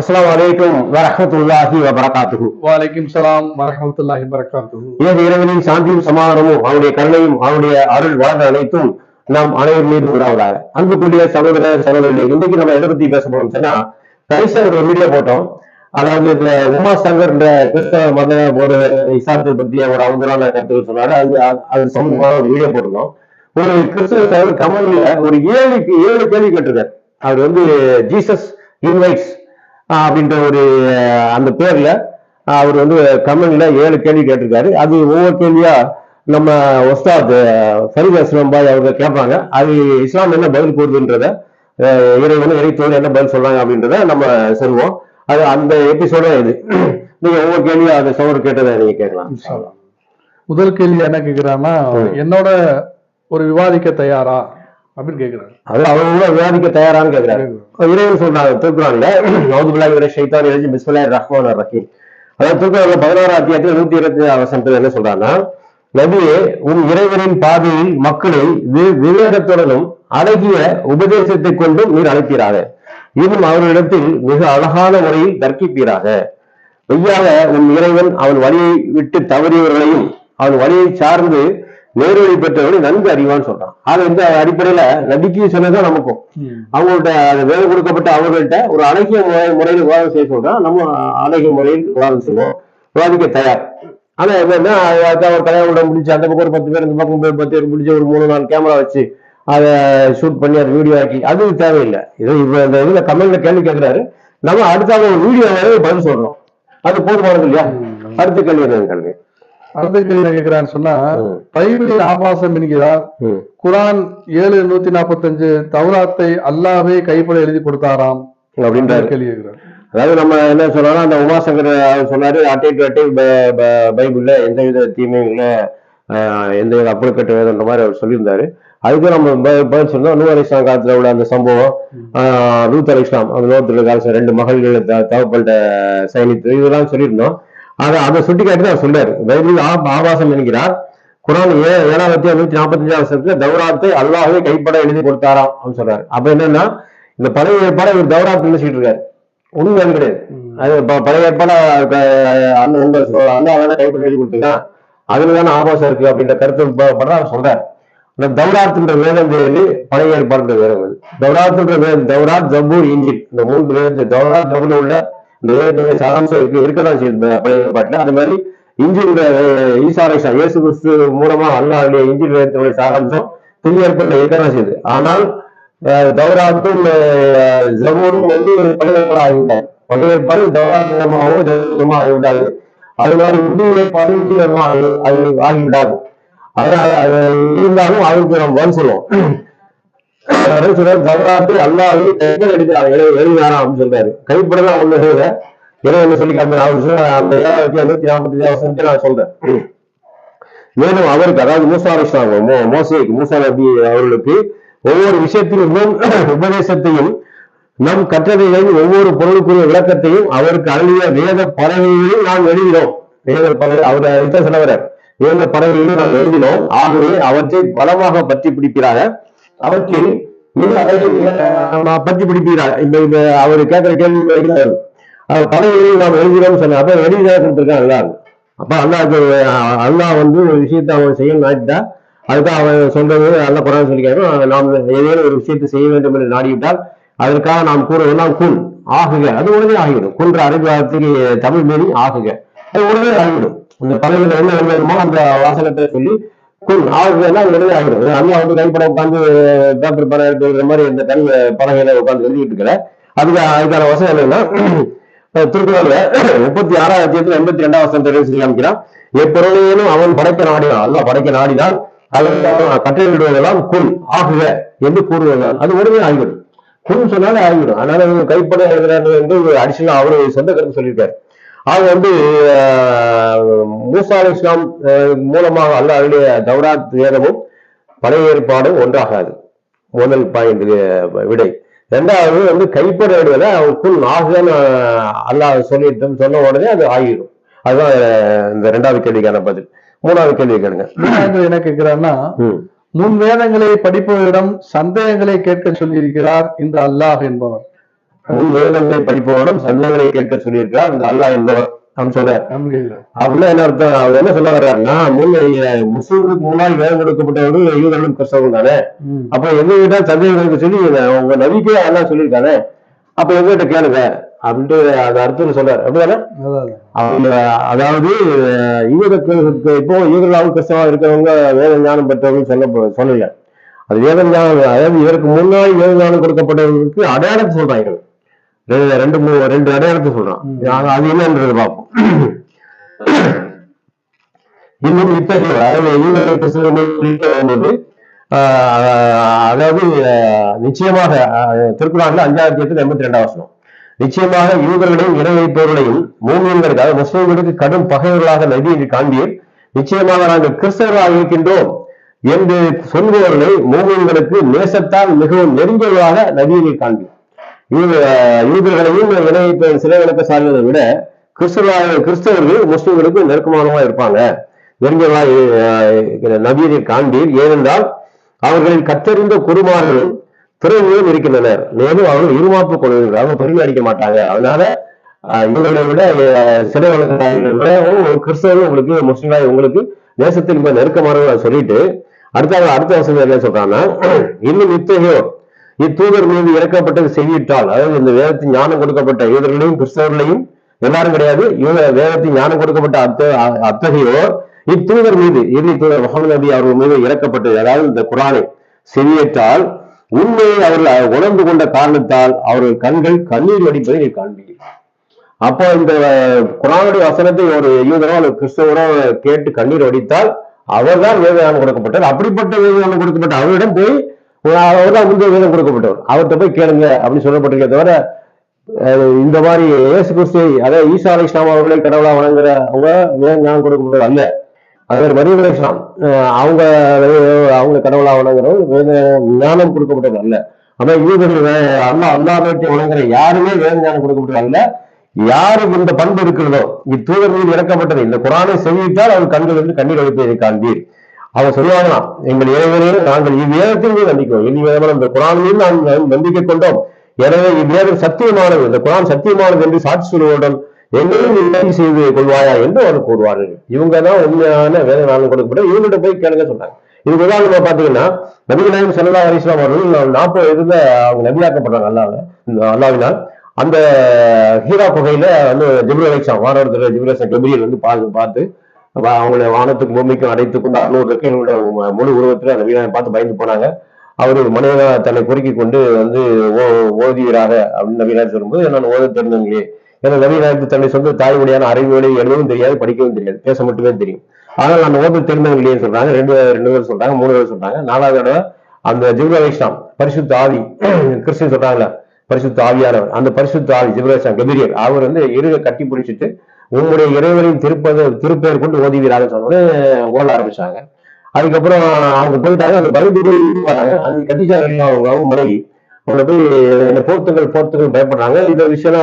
அஸ்ஸலாமு அலைக்கும் வரஹ்மத்துல்லாஹி வபரகாத்துஹு வலைக்கும் சலாம் வரஹமத்துல்லாஹி வரகாத்துஹு ஏக இறைவனின் சாந்தியும் சமாதானமும் அவனுடைய கருணையும் அவனுடைய அருள் வளர்ந்த அனைத்தும் நாம் அனைவர் மீது உண்டாவதாக. அன்புக்குரிய சகோதர சகோதரிகளே இன்றைக்கு நம்ம எதை பத்தி பேச போறோம் சொன்னா கடைசியா ஒரு வீடியோ போட்டோம். அதாவது இந்த உமா சங்கர் என்ற கிறிஸ்தவ மத ஒரு இசாரத்தை பத்தி அவர் அவங்களான கருத்துக்கள் சொன்னாரு. அது அது சம்பந்தமான ஒரு வீடியோ போட்டிருந்தோம். ஒரு கிறிஸ்தவ கமல்ல ஒரு ஏழு ஏழு கேள்வி கேட்டிருக்காரு. அவர் வந்து ஜீசஸ் இன்வைட்ஸ் அப்படின்ற ஒரு அந்த பேர்ல அவர் வந்து கமெண்ட்ல ஏழு கேள்வி கேட்டிருக்காரு. அது ஒவ்வொரு கேள்வியா நம்ம ஒஸ்தாத் ஃபரீத் அஸ்லாம் பாய் அவங்க கேட்பாங்க. அது இஸ்லாம் என்ன பதில் கூறுதுன்றத அஹ், இறைவன் இறைத்தோடு என்ன பதில் சொல்றாங்க அப்படின்றத நம்ம சொல்லுவோம் அது அந்த எபிசோட இது. நீங்க ஒவ்வொரு கேள்வியா அந்த சோழர் கேட்டதை நீங்க கேட்கலாம். முதல் கேள்வி என்ன கேக்குறான்னா ம். என்னோட ஒரு விவாதிக்க தயாரா? அப்படின்னு கேக்குறாரு. அது அவங்க விவாதிக்க தயாரான்னு கேட்கிறாரு இறைவன் சொல்றாங்க திருக்குறான்ல ரஹீம். அதாவது அத்தியாயத்தில் நூத்தி இருபத்தி என்ன சொல்றாங்கன்னா நபியே உன் இறைவனின் பாதையில் மக்களை விவேகத்துடனும் அழகிய உபதேசத்தை கொண்டும் நீர் அழைப்பீராக. இன்னும் அவர்களிடத்தில் மிக அழகான முறையில் தர்க்கிப்பீராக. மெய்யாக உன் இறைவன் அவன் வழியை விட்டு தவறியவர்களையும் அவன் வழியை சார்ந்து நேர்வழி பெற்றவர்களை நன்கு அறிவான்னு சொல்றான். ஆக இந்த அடிப்படையில நபிக்கு சொன்னதான் நமக்கும். அவங்கள்ட்ட வேலை கொடுக்கப்பட்ட அவங்கள்ட்ட ஒரு அழகிய முறை முறையில் விவாதம் செய்ய சொல்றான் நம்ம அழகிய முறையில் விவாதம் செய்வோம். விவாதிக்க தயார். ஆனா அதான் ஒரு கல்யாணம் முடிச்சு அந்த பக்கம் ஒரு பத்து பேர் இந்த பக்கம் ஒரு பத்து பேர் முடிச்சு ஒரு மூணு நாலு கேமரா வச்சு அதை ஷூட் பண்ணி அதை வீடியோ ஆக்கி அது தேவையில்லை. இது இப்ப இந்த இதுல கமெண்ட்ல கேள்வி கேட்கிறாரு நம்ம அடுத்த ஒரு வீடியோவே பதில் சொல்றோம். அது போதுமானது இல்லையா. அடுத்த கேள்வி கேள்வி? அடுத்த கேள்வி என்ன கேக்குறான்னு சொன்னா. பைபிளில் ஆபாசம் என்கிறார். குரான் ஏழு நூத்தி நாற்பத்தஞ்சு தௌராத்தை அல்லாவே கைப்பட எழுதி கொடுத்தாராம் அப்படின்றாரு. கேள்வி கேக்குறாரு. அதாவது நம்ம என்ன சொன்னோம்னா அந்த உமாசங்கர் சொன்னாரு அட்டை டு அட்டை பைபிள்ல எந்த வித தீமையும் இல்லை எந்த வித அப்பழுக்கட்ட வேதன்ற மாதிரி அவர் சொல்லியிருந்தாரு. அதுக்கு நம்ம பதில் சொன்னோம் நூறு இஸ்லாம் காலத்துல உள்ள அந்த சம்பவம் ஆஹ் லூத் அலி இஸ்லாம் அந்த நூத்துல காலத்துல ரெண்டு மகள்கள் த- தவப்பட்ட சைனித்து இதெல்லாம் சொல்லியிருந்தோம். அதை அதை சுட்டி காட்டி தான் சொல்றாரு. பைபிள் ஆ- ஆபாசம் என்கிறார். குரான் ஏ ஏழாயிரத்தி நூத்தி நாற்பத்தஞ்சாம் வருஷத்துல தௌராத்தை அல்லாஹ்வே கைப்பட எழுதி கொடுத்தாராம் அப்படின்னு சொல்றாரு. அப்ப என்னன்னா இந்த பழைய ஏற்பாடு இவர் தௌராத் நினைச்சிட்டு இருக்காரு ஒண்ணும் அது கிடையாது. அது பழைய ஏற்பாடு அந்த உங்க அந்த அவன கைப்பட எழுதி கொடுத்துருக்கான் அதுல தானே ஆபாசம் இருக்கு அப்படின்ற கருத்து படம் அவர் சொல்றாரு. இந்த தௌராத்துன்ற வேதம் வேறு பழைய ஏற்பாடுன்ற வேதம் வேறு தௌராத்துன்ற வேதம் தௌராத் ஜபூர் இஞ்சில் இந்த மூன்று வேதம் தௌராத் ஜபூர்ல உள்ள இந்த சாராம்சம் இருக்கு. இருக்கதான் செய்யுது. பழைய ஏற்பாட்டுல அது மாதிரி இஞ்சில் ஈசா இயேசு கிறிஸ்து மூலமா அல்லாவுடைய இஞ்சில் வேதத்துடைய சாராம்சம் புதிய இருக்கதான் செய்யுது. ஆனால் அஹ், தௌராத்தும் ஜமூரும் வந்து பழைய ஏற்பாடு ஆகிவிட்டார் பழைய ஏற்பாடு தௌராத் மூலமாகவும் ஜபூரமாக ஆகிவிட்டாரு அது மாதிரி புதிய ஏற்பாடு இஞ்சில் ஆகி- அதனால அது இருந்தாலும் அதுக்கு நம்ம பதில் சொல்லுவோம். சிலர் சொல்றாரு, அல்லாஹ் கைப்பட எடுக்கிறார். எழுதினாராம் அப்படின்னு சொல்றாரு. கைப்படலாம் ஒண்ணு எழுத இறைவன் சொல்லி அந்த நான் சொல்றேன். மேலும் அவருக்கு அதாவது மூசா அலிஸ்லாம் மோ மூசா நபி அவர்களுக்கு ஒவ்வொரு விஷயத்திலும் உபதேசத்தையும் நம் கற்றதைகளின் ஒவ்வொரு பொருளுக்குரிய விளக்கத்தையும் அவருக்கு அருளிய வேத பறவைகளையும் நாம் எழுதினோம். வேத பறவை அவர் இதான் சொன்னவர் வேத பறவைகளையும் நாம் எழுதினோம். ஆகவே அவற்றை பலமாக பற்றி பிடிக்கிறார்கள் அவற்றில் மிக பற்றி பிடிக்கிறார் இந்த இந்த அவர் கேட்கிற கேள்வி கேட்கிறார். அவர் நாம் எழுதுகிறோம் சொன்னார். அப்ப வெளியே கொடுத்துருக்காங்க எல்லாரும். அப்ப அண்ணா அண்ணா வந்து ஒரு விஷயத்தை அவன் செய்ய நாட்டிட்டா அதுதான் அவன் சொல்றது நல்ல குரான் சொல்லிக்காரு நாம் ஏதேனும் ஒரு விஷயத்தை செய்ய வேண்டும் என்று நாடிவிட்டால் அதற்காக நாம் கூறுவதெல்லாம் குன் ஆகுக. அது உடனே ஆகிவிடும். குன்ற அரபி வார்த்தைக்கு தமிழ் மீறி ஆகுக. அது உடனே ஆகிவிடும். இந்த பறவைகள் என்ன வேணுமோ அந்த வாசகத்தை சொல்லி ஆகுதுன்னா அது உடனே ஆகிடும் அல்லாஹ் வந்து கைப்பட உட்காந்து பேப்பர் படம் எடுத்து மாதிரி இந்த தனி பறவைகளை உட்காந்து எழுதிட்டு இருக்கிற அதுக்கு அதுக்கான வசனம் என்னன்னா திருக்குறள்ல முப்பத்தி ஆறாம் அத்தியத்தில் எண்பத்தி ரெண்டாம் வருஷம் தெரிவிச்சு காமிக்கிறான். எப்பொருளையும் அவன் படைக்க நாடினான் அல்ல படைக்க நாடினால் அதற்கு அவன் கட்டளையிடுவதெல்லாம் குன் ஆகுக என்று கூறுவதுதான் அது உடனே ஆகிவிடும். குன் சொன்னாலே ஆகிவிடும். அதனால இவங்க கைப்பட எழுதுறாரு என்று ஒரு அடிஷனல் அவரு சொந்த கருத்து சொல்லியிருக்காரு. ஆக வந்து மூசா இஸ்லாம் மூலமாக அல்ல அவருடைய தௌராத் வேதமும் பழைய ஏற்பாடும் ஒன்றாகாது. முதல் பாயிண்ட் விடை. ரெண்டாவது வந்து கைப்பட விடுவதை அவனுக்குள் ஆகுன்னு அல்லாஹ் சொல்லிட்டு சொன்ன உடனே அது ஆகிடும். அதுதான் இந்த ரெண்டாவது கேள்விக்கான பதில். மூணாவது கேள்வி கேளுங்க. என்ன கேக்குறாருன்னா ம். முன் வேதங்களை படிப்பவரிடம் சந்தேகங்களை கேட்க சொல்லியிருக்கிறார் இந்த அல்லாஹ் என்பவர். வேதங்களை படிப்பவனும் சந்தங்களை கேட்க சொல்லியிருக்கிறார். இந்த அல்லாஹ் என்பவர். சொல்றார். அப்படின்னா என்ன அர்த்தம்? அவர் என்ன சொல்ல வர்றாருன்னா முன்ன முஸ்லிம்களுக்கு முன்னாடி வேதம் கொடுக்கப்பட்டவர்கள் யூதர்களும் கிறிஸ்தவர்கள் தானே. அப்ப எங்ககிட்ட சந்தேகங்களுக்கு சொல்லி உங்க நபிக்கே அல்லாஹ் சொல்லியிருக்கானே? அப்ப எங்ககிட்ட கேளுங்க. அப்படின்ட்டு அது அர்த்தம் சொல்றாரு. அப்படிதானே? அதாவது யூதர்களுக்கு இப்போ யூதர்களாகவும் கிறிஸ்தவா இருக்கிறவங்க வேத ஞானம் பெற்றவங்க சொல்ல சொல்லல. அது வேத ஞானம் அதாவது இதற்கு முன்னாடி வேத ஞானம் கொடுக்கப்பட்டவர்களுக்கு அடையாளத்தை சொல்றாங்க. ரெண்டு ரெண்டு மூ- ரெண்டு அடையாளத்தை சொல்றான். அது என்னன்றது பார்ப்போம். இன்னும் இத்தகைய அதாவது அதாவது நிச்சயமாக ஆஹ், திருக்குறான்ல அஞ்சாயிரத்தி எட்டு எண்பத்தி ரெண்டாம் வசனம். நிச்சயமாக யூதர்களையும் இணை வைப்பவர்களையும் மூமியங்களுக்கு அதாவது முஸ்லிம்களுக்கு கடும் பகைவர்களாக நதியை காண்பீர். நிச்சயமாக நாங்கள் கிறிஸ்தவர்களாக இருக்கின்றோம் என்று சொல்பவர்களை மூமியங்களுக்கு நேசத்தால் மிகவும் நெருங்கியவர்களாக நதியை காண்பீர். யூதர்களையும் இணை சிலை விளக்க சார்ந்ததை விட கிறிஸ்தவ கிறிஸ்தவர்கள் முஸ்லிம்களுக்கு நெருக்கமானவா இருப்பாங்க. நெருங்கியவர்களாக நதியை காண்பீர். ஏனென்றால் அவர்களின் கற்றறிந்த குருமார்கள் பிறவியும் இருக்கின்றனர். மேலும் அவர்கள் இருமாப்பு கொள்கிறார்கள் அவங்க பெருமை அடிக்க மாட்டாங்க. அதனால ஆஹ், இவர்களை விட சிலை வளர்க்கிறார்கள் கிறிஸ்தவர்கள் உங்களுக்கு முஸ்லிம்கள் உங்களுக்கு நேசத்தில் நெருக்கமானவர்கள் சொல்லிட்டு அடுத்த அடுத்த வசதி என்ன சொல்றாங்கன்னா இன்னும் இத்தகையோர் இத்தூதர் மீது இறக்கப்பட்டது செய்யிட்டால் அதாவது இந்த வேதத்தின் ஞானம் கொடுக்கப்பட்ட யூதர்களையும் கிறிஸ்தவர்களையும் எல்லாரும் கிடையாது. இவங்க வேதத்தின் ஞானம் கொடுக்கப்பட்ட அத்த அத்தகையோர் இத்தூதர் மீது இறுதி தூதர் முகமது நபி அவர்கள் மீது இறக்கப்பட்டது. அதாவது இந்த குரானை செவியேற்றால் உண்மையை அவர்கள் உணர்ந்து கொண்ட காரணத்தால் அவர்கள் கண்கள் கண்ணீர் வடிப்பதை நீ காண்பீர்கள்? அப்போ இந்த குரானுடைய வசனத்தை ஒரு யூதரோ அல்லது கிறிஸ்தவரோ கேட்டு கண்ணீர் வடித்தால் அவர்தான் வேதம் கொடுக்கப்பட்டார் அப்படிப்பட்ட வேதம் கொடுக்கப்பட்ட அவரிடம் போய் அவர் தான் முந்தைய வேதம் கொடுக்கப்பட்டவர். அவர்கிட்ட போய் கேளுங்க அப்படின்னு சொல்லப்பட்டிருக்கே தவிர இந்த மாதிரி இயேசு கிறிஸ்து அதாவது ஈசா அலி இஸ்லாம் அவர்களை கடவுளா வணங்குற அவங்க வேதம் ஞானம் கொடுக்கப்பட்டவர் அல்ல. அதே மரியம் அலி இஸ்லாம் அவங்க அவங்க கடவுளா வணங்குறவர் வேத ஞானம் கொடுக்கப்பட்டவர் அல்ல. ஆனா யூதர்கள் வே- அல்லா அல்லாஹ்வை வணங்குற யாருமே வேத ஞானம் கொடுக்கப்பட்டவர் அல்ல. யாருக்கு இந்த பண்பு இருக்கிறதோ இத்தூதர்கள் இறக்கப்பட்டது. இந்த குரானை செவியிட்டால் அவர் கண்கள் வந்து கண்ணீர் வைப்பதை காண்பீர். அவர் சொல்லுவாங்களாம் எங்கள் இறைவனே நாங்கள் இவ்வேதத்தின் மீது நம்பிக்கிறோம். இனி வேதமான இந்த குரானையும் நாங்கள் நம்பிக்கை கொண்டோம். எனவே இவ்வேதம் சத்தியமானது இந்த குரான் சத்தியமானது என்று சாட்சி சொல்வதுடன் எங்களையும் நீ செய்து கொள்வாயா என்று அவர் கூறுவார்கள் இவங்க தான் உண்மையான வேத நாளும் கொடுக்கப்பட்ட இவங்கள்ட்ட போய் கேளுங்க சொன்னாங்க. இதுக்கு உதாரணமா பாத்தீங்கன்னா நபிகள் நாயகம் ஸல்லல்லாஹு அவர்கள் நாற்பது இருந்த அவங்க நபியாக்கப்படுறாங்க அல்லாஹ் அல்லாவினால் அந்த ஹீரா குகையில வந்து ஜிப்ரல் வாரத்தில் வானவரத்துல ஜிப்ரல் கபிரியல் வந்து பார்த்து பார்த்து அவங்களை வானத்துக்கும் பூமிக்கும் அடைத்து கொண்டு அறுநூறு ரெக்கைகளோட முழு உருவத்துல அந்த வீரனை பார்த்து பயந்து போனாங்க. அவர் மனிதனா தன்னை குறுக்கி கொண்டு வந்து ஓ- ஓதியராக அப்படின்னு நவீனார் சொல்லும்போது நான் ஓத தெரிஞ்சங்களே ஏன்னா நவீனாருக்கு தன்னை சொந்த தாய்மொழியான அறிவுகளை எழுதவும் தெரியாது படிக்கவும் தெரியாது பேச மட்டுமே தெரியும். ஆனால் நான் ஓத தெரிந்தவங்களே சொல்றாங்க. ரெண்டு ரெண்டு பேர் சொல்றாங்க மூணு பேர் சொல்றாங்க. நாலாவது தடவை அந்த ஜிப்ரல் அலைஹிஸ்ஸலாம் பரிசுத்த ஆவி கிறிஸ்டின் சொல்றாங்களா பரிசுத்த ஆவியானவர். அந்த பரிசுத்த ஆவி ஜிப்ரல் அலைஹிஸ்ஸலாம் கபிரியர் அவர் வந்து இருக கட்டி பிடிச்சிட்டு உங்களுடைய இறைவனின் திருப்பத திருப்பெயர் கொண்டு ஓதுவீராக சொன்னோடனே ஓட ஆரம்பிச்சாங்க. அதுக்கப்புறம் அவங்க போயிட்டாங்க. அந்த பருத்தி வராங்க அது கத்திச்சாங்க அவங்க அவங்க மனைவி அவங்கள போய் என்ன போர்த்துகள் போர்த்துகள் பயப்படுறாங்க. இந்த விஷயம்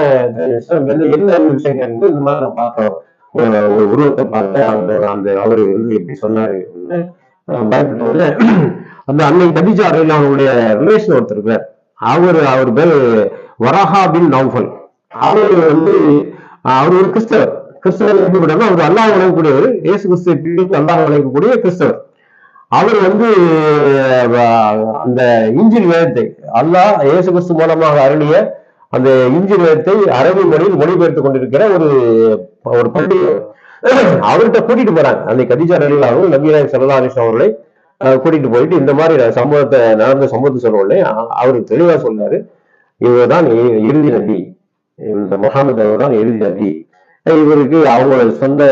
என்ன விஷயம் இந்த மாதிரி நான் பார்த்தோம். ஒரு ஒரு உருவத்தை பார்த்தேன். அந்த அந்த அவரு வந்து எப்படி சொன்னாரு அப்படின்னு, அந்த அன்னை கதிஜா அறையில் அவங்களுடைய ரிலேஷன் ஒருத்தர் பேர் அவர் அவர் பேர் வராஹா பின் நௌஃபல். அவர் வந்து அவர் ஒரு கிறிஸ்தவர். கிறிஸ்தவர் எப்படி அவர் அல்லாஹ் வணங்கக்கூடியவர் இயேசு கிறிஸ்து அல்லாஹ் வணங்கக்கூடிய கிறிஸ்தவர். அவர் வந்து அந்த இஞ்சில் வேதத்தை அல்லாஹ் இயேசு கிறிஸ்து மூலமாக அருளிய அந்த இஞ்சில் வேதத்தை அரபி மொழியில் மொழிபெயர்த்து கொண்டிருக்கிற ஒரு ஒரு பண்டிகை. அவர்கிட்ட கூட்டிட்டு போறாங்க. அந்த கதிஜா ரலில் அவர்கள் நபீராய் சல்லா அவர்களை கூட்டிட்டு போயிட்டு இந்த மாதிரி சம்பவத்தை நடந்த சம்பவத்தை சொன்ன உடனே அவர் தெளிவா சொன்னாரு இவர்தான் தான் இறுதி நபி. இந்த முகாமது அவர் தான் இறுதி நபி. இவருக்கு அவங்களோட சொந்த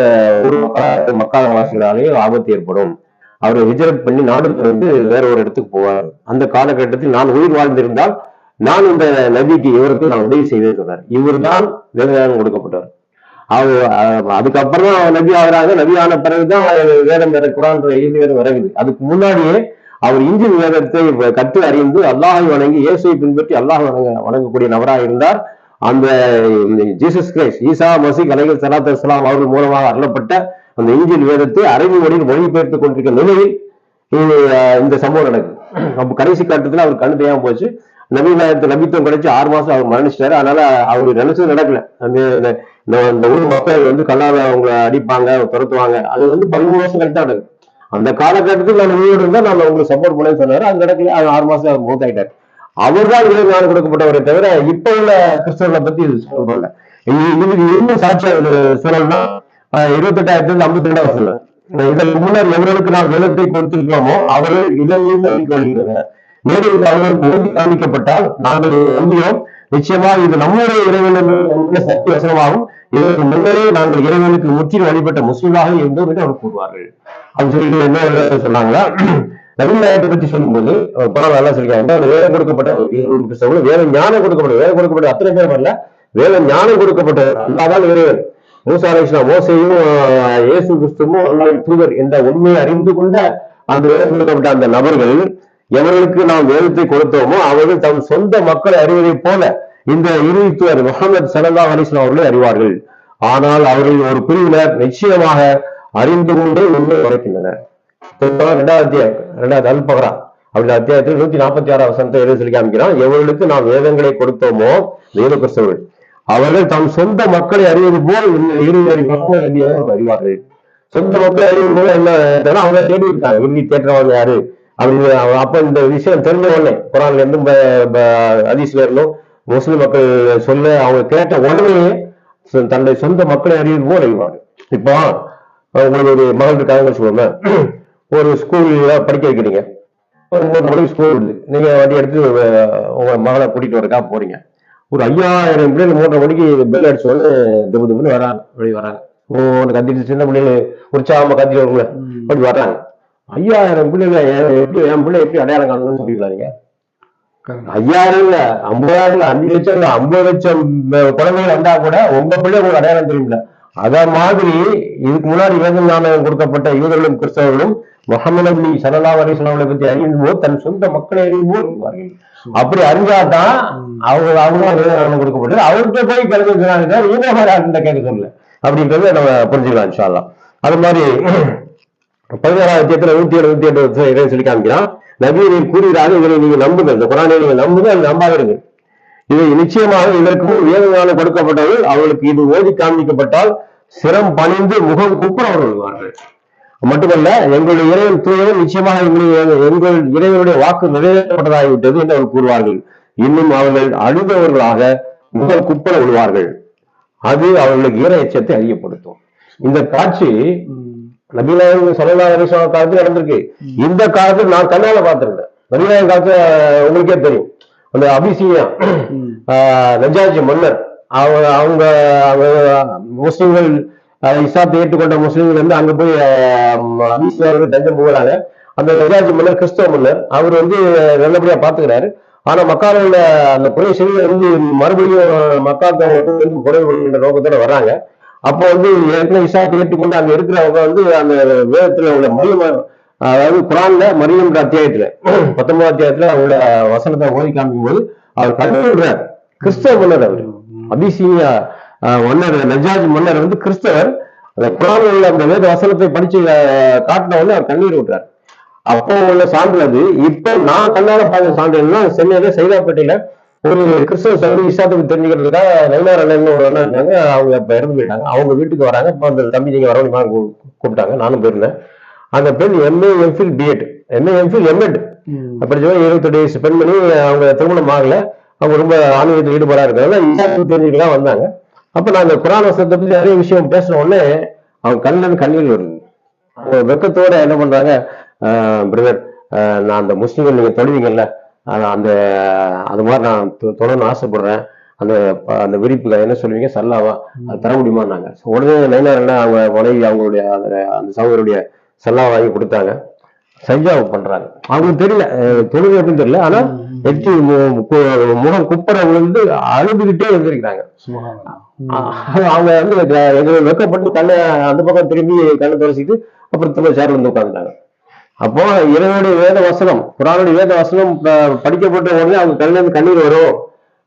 ஊர் மக்களா- மக்காத வாசிகளாலேயும் ஆபத்து ஏற்படும். அவர் ஹிஜரத் பண்ணி நாடு வந்து வேற ஒரு இடத்துக்கு போவார். அந்த காலகட்டத்தில் நான் உயிர் வாழ்ந்திருந்தால் நான் இந்த நபிக்கு இவருக்கு நான் உதவி செய்தேன் சொன்னார். இவர் தான் வேதம் கொடுக்கப்பட்டவர். அவர் அதுக்கப்புறம் தான் நபி ஆகிறாங்க. நபி ஆன பிறகுதான் வேதம் வேற குரான் எழுதி வேதம் வரவில்லை. அதுக்கு முன்னாடியே அவர் இஞ்சி வேதத்தை கற்று அறிந்து அல்லாஹை வணங்கி இயேசுவை பின்பற்றி அல்லாஹ் வணங்க வணங்கக்கூடிய நபராக இருந்தார். அந்த ஜீசஸ் கிரைஸ்ட் ஈசா மசி கலைகள் சலாத் இஸ்லாம் அவர்கள் மூலமாக அருளப்பட்ட அந்த இஞ்சில் வேதத்தை அரபி மொழியில் மொழிபெயர்த்துக் கொண்டிருக்கிற நிலையில் இது, இந்த சம்பவம் நடக்குது. அப்ப கடைசி கட்டத்துல அவர் கண்ணு தெரியாம போச்சு. நவீனத்து நபித்துவம் கிடைச்சு ஆறு மாசம் அவர் மரணிச்சிட்டாரு. அதனால அவரு நினைச்சது நடக்கல. அந்த இந்த- இந்த ஊர் மக்கள் வந்து கல்லாத அவங்கள அடிப்பாங்க துரத்துவாங்க. அது வந்து பதிமூணு வருஷம் கழிச்சு தான் நடக்குது. அந்த காலகட்டத்தில் நான் உயிரோடு இருந்தா நான் உங்களுக்கு சப்போர்ட் பண்ணேன்னு சொன்னாரு. அது நடக்கல. அது ஆறு மாசம் அவர் மூத்தாயிட்டாரு அவர்தான் இறை ஞானம் கொடுக்கப்பட்டவரை தவிர இப்ப உள்ள கிறிஸ்தவர்களை பத்தி இது சொல்லல இது- இதுக்கு இன்னும் சாட்சியம் சொல்லணும்னா இருபத்தெட்டாயிரத்தி இருந்து ஐம்பத்தி ரெண்டாவது சொல்ல இதற்கு முன்னர் எவர்களுக்கு நாம் வேதத்தை கொடுத்திருக்கிறோமோ அவர்கள் இதிலிருந்து நம்பிக்கொள்கிறார் நேரில் அவர்களுக்கு ஓதி நாங்கள் நம்புகிறோம் நிச்சயமாக இது நம்முடைய இறைவன் சக்தி வசனமாகும். இதற்கு முன்னரே நாங்கள் இறைவனுக்கு முற்றிலும் வழிபட்ட முஸ்லீமாக இருந்தோம் என்று அவர் கூறுவார்கள். அப்படின்னு சொல்லிட்டு என்ன சொன்னாங்களா சொன்னாங்களா நவீனத்தை பத்தி சொல்லும்போது பரவாயில்ல நல்லா சொல்லிருக்காங்க வேலை கொடுக்கப்பட்ட வேலை ஞானம் கொடுக்கப்பட்ட வேலை கொடுக்கப்பட்ட அத்தனை பேர் வரல. வேலை ஞானம் கொடுக்கப்பட்ட அல்லாதான் இறைவன் மூசா மோசையும் இயேசு கிறிஸ்துவும் தூதர் என்ற உண்மையை அறிந்து கொண்ட அந்த வேலை கொடுக்கப்பட்ட அந்த நபர்கள் எவர்களுக்கு நாம் வேதத்தை கொடுத்தோமோ அவர்கள் தம் சொந்த மக்களை அறிவதை போல இந்த இறுதித்துவர் முகமது சலந்தா அலிஸ்லாம் அவர்களை அறிவார்கள். ஆனால் அவர்கள் ஒரு பிரிவினர் நிச்சயமாக அறிந்து கொண்டே உண்மை உரைக்கின்றனர் திரும்ப ரெண்டாவது அத்தியாயம் ரெண்டாவது அல்பகரா அப்படி அத்தியாயத்தில் நூத்தி நாற்பத்தி ஆறாம் வசனத்தை எழுதி சொல்லி காமிக்கிறான். எவர்களுக்கு நாம் வேதங்களை கொடுத்தோமோ வேத கிறிஸ்தவர்கள் அவர்கள் தம் சொந்த மக்களை அறிவது போல் இருவரை மக்கள் அறிவார்கள் சொந்த மக்களை அறிவது போல என்ன அவங்க தேடி இருக்காங்க விரும்பி தேற்றவங்க யாரு? அப்படின்னு அப்ப இந்த விஷயம் தெரிஞ்ச உடனே குரான்ல இருந்து ப- இருந்தும் முஸ்லிம் மக்கள் சொல்ல அவங்க கேட்ட உடனே தன்னுடைய சொந்த மக்களை அறிவது போல் அறிவார்கள் இப்போ உங்களுக்கு ஒரு மகள் இருக்காங்க சொல்லுவோமே ஒரு ஸ்கூல்ல படிக்க வைக்கிறீங்க. ஒரு மூணு மணிக்கு ஸ்கூல் இருக்குது நீங்க வண்டி எடுத்து உங்க மகளை கூட்டிட்டு வரக்கா போறீங்க. ஒரு ஐயாயிரம் பிள்ளைகள் மூன்றரை மணிக்கு பெல் அடிச்ச உடனே திபு திபுன்னு வராங்க. வெளியே வராங்க. ஓ கத்திட்டு சின்ன பிள்ளைகள் உற்சாகமா கத்திட்டு வருங்கள அப்படி வர்றாங்க. ஐயாயிரம் பிள்ளைகள் என் எப்படி என் பிள்ளை எப்படி அடையாளம் காணணும்னு சொல்லிக்கிறாங்க ஐயாயிரம் இல்ல ஐம்பதாயிரம் இல்ல அஞ்சு லட்சம் இல்ல ஐம்பது லட்சம் குழந்தைகள் வந்தா கூட உங்க பிள்ளை உங்களுக்கு அடையாளம் தெரியல அத மாதிரி இதுக்கு முன்னாடி வேத ஞானம் கொடுக்கப்பட்ட யூதர்களும் கிறிஸ்தவர்களும் முகமது நபி சல்லா அலிஸ்லாமலை பத்தி அறியும் போது தன் சொந்த மக்களை அறியும் போது அப்படி அறிஞ்சாதான் அவங்க அவங்க வேத ஞானம் கொடுக்கப்பட்டது. அவர்கிட்ட போய் கிளம்பி சொன்னாங்க இவங்க மாதிரி அந்த கேட்க சொல்லல. அப்படின்றத நம்ம புரிஞ்சுக்கலாம் இன்ஷா அது மாதிரி பதினேழாவது அத்தியத்துல நூத்தி ஏழு நூத்தி எட்டு வருஷம் சொல்லி காமிக்கிறான். நபியரில் கூறுகிறார்கள் இதனை நீங்க நம்புங்க இந்த குரானை நீங்க நம்புங்க அது நம்பாதிருங்க இது நிச்சயமாக இதற்கு வேதஞானம் கொடுக்கப்பட்டவர்கள் அவர்களுக்கு இது ஓதி காண்பிக்கப்பட்டால் சிரம் பணிந்து முகம் குப்புற அவர்கள் வருவார்கள். மட்டுமல்ல எங்களுடைய இறைவன் தூயவன் நிச்சயமாக எங்களுடைய எங்கள் இறைவனுடைய வாக்கு நிறைவேற்றப்பட்டதாகிவிட்டது என்று அவர்கள் கூறுவார்கள். இன்னும் அவர்கள் அழுதவர்களாக முகம் குப்புற விழுவார்கள் அது அவர்களுக்கு ஈர எச்சத்தை அதிகப்படுத்தும். இந்த காட்சி நபிநாயகம் சல்லா அலிஸ்லாம் காலத்துல நடந்திருக்கு. இந்த காலத்துல நான் கண்ணால பார்த்திருக்கேன் நபிநாயகம் காலத்துல உங்களுக்கே தெரியும். அந்த அபிசீனியா ஆஹ், நஜாஜி மன்னர் அவங்க அவங்க அவங்க முஸ்லிம்கள் இஸ்லாத்தை ஏற்றுக்கொண்ட முஸ்லிம்கள் வந்து அங்க போய் ஆஹ், அபிசீனியாவுக்கு தஞ்சம் போகிறாங்க. அந்த நஜாஜி மன்னர் கிறிஸ்தவ மன்னர் அவர் வந்து நல்லபடியா பாத்துக்கிறாரு ஆனா உள்ள அந்த குறைசெய்திகள் வந்து மறுபடியும் மக்காவுக்கு குறை நோக்கத்தோட வர்றாங்க. அப்போ வந்து ஏற்கனவே இஸ்லாத்தை ஏற்றுக்கொண்டு அங்க இருக்கிறவங்க வந்து அந்த வேதத்துல உள்ள மரியம் அதாவது குரான்ல மரியம்ன்ற அத்தியாயத்துல பத்தொன்பது அத்தியாயத்துல அவங்களோட வசனத்தை ஓதி காமிக்கும் போது அவர் கண்டுறார் கிறிஸ்தவ மன்னர் அவர். அபிசீனியா மன்னர் நஜாஜ் மன்னர் வந்து கிறிஸ்தவர். அந்த குரான்ல உள்ள அந்த வேத வசனத்தை படிச்சு காட்டின உடனே அவர் கண்ணீர் விட்டுறார் அப்போ உள்ள சான்று அது. இப்ப நான் கண்ணால பார்த்த சான்று என்ன சென்னையில சைதாப்பேட்டையில ஒரு கிறிஸ்தவ சகோதரி இஸ்லாத்துக்கு தெரிஞ்சுக்கிறதுக்காக நைனார் அண்ணன் ஒரு அண்ணன் இருக்காங்க அவங்க இப்ப இறந்து போயிட்டாங்க. அவங்க வீட்டுக்கு வராங்க. இப்ப அந்த தம்பி நீங்க வர முடியுமா கூப்பிட்டாங்க. நானும் போயிருந்தேன். அந்த பெண் MA MPhil BEd MA MPhil MEd படிச்சவங்க இருபத்தெட்டு வயசு பெண்மணி அவங்க திருமணம் ஆகல. அவங்க ரொம்ப ஆன்மீகத்தில் ஈடுபாடா இஸ்லாத்துக்கு தெரிஞ்சுக்கலாம் வந்தாங்க. அப்ப நான் அந்த குரான் வசனத்தை பத்தி நிறைய விஷயம் பேசின உடனே அவங்க கண்ணுல கண்ணீர் வருது. அவங்க வெக்கத்தோட என்ன பண்றாங்க பிரதர் நான் அந்த முஸ்லீம்கள் நீங்க தொழுவீங்கல்ல அந்த அது மாதிரி நான் தொ- தொடரணும்னு ஆசைப்படுறேன். அந்த அந்த விரிப்புல என்ன சொல்லுவீங்க? சல்லாவா அது தர முடியுமான்னாங்க. So, உடனே நைனார் என்ன அவங்க மனைவி அவங்களுடைய அந்த அந்த சகோதரருடைய சல்லா வாங்கி கொடுத்தாங்க. சஜாவை பண்றாங்க. அவங்களுக்கு தெரியல அஹ், தொழுகை எப்படின்னு தெரியல. ஆனா எட்டி முகம் குப்பரை விழுந்து அழுதுகிட்டே இருந்திருக்கிறாங்க அவங்க வந்து எங்களை வெக்கப்பட்டு கண்ணை அந்த பக்கம் திரும்பி கண்ணை துடைச்சிட்டு அப்புறம் திரும்ப சேர்ல வந்து உட்காந்துட்டாங்க அப்போ இறைவனுடைய வேத வசனம் குரானுடைய வேத வசனம் படிக்கப்பட்ட உடனே அவங்க கண்ணில் இருந்து கண்ணீர் வரும்.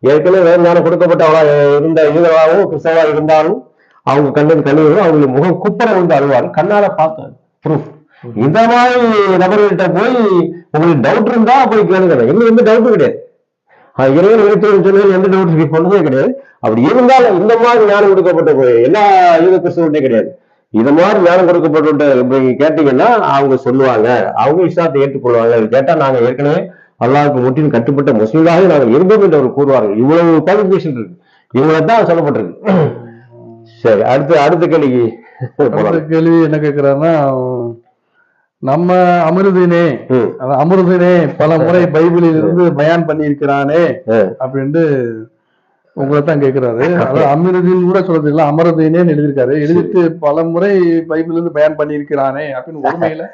ஏற்கனவே வேத ஞானம் கொடுக்கப்பட்டவளா இருந்த யூதராகவும் கிறிஸ்தவா இருந்தாலும் அவங்க கண்ணில் கண்ணீர் வரும். அவங்களுக்கு முகம் குப்பர வந்து அழுவார் கண்ணால பார்த்தேன் ப்ரூஃப் இந்த மாதிரி நபர்கள்ட்ட போய் உங்களுக்கு டவுட் இருந்தா போய் கேளுங்க எங்களுக்கு எந்த டவுட்டும் கிடையாது. இறைவன் நினைத்து சொன்னது எந்த டவுட் பண்ணதே கிடையாது. அப்படி இருந்தாலும் இந்த மாதிரி ஞானம் கொடுக்கப்பட்ட எல்லா யூத கிறிஸ்தவர்கிட்டே கிடையாது. இது மாதிரி ஞானம் கொடுக்கப்பட்ட கேட்டீங்கன்னா அவங்க சொல்லுவாங்க. அவங்க இஸ்லாத்தை ஏற்றுக்கொள்வாங்க. கேட்டா நாங்க ஏற்கனவே அல்லாஹ்வுக்கு முற்றிலும் கட்டுப்பட்ட முஸ்லீம்களாக நாங்கள் இருந்தோம் என்று அவர் கூறுவார்கள். இவ்வளவு குவாலிபிகேஷன் இருக்கு. இவங்களை தான் சொல்லப்பட்டிருக்கு சரி அடுத்து அடுத்த கேள்விக்கு கேள்வி என்ன கேக்குறாருன்னா நம்ம அமிர்தினே அமிர்தினே பல முறை பைபிளில் இருந்து பயான் பண்ணியிருக்கிறானே ம். அப்படின்ட்டு உங்களை தான் கேக்குறாரு. அதாவது அமிர்தின் கூட சொல்றது இல்ல அமரதீனேன்னு எழுதியிருக்காரு. எழுதிட்டு பல முறை பைபிள் இருந்து பயான் பண்ணியிருக்கிறானே அப்படின்னு உண்மையில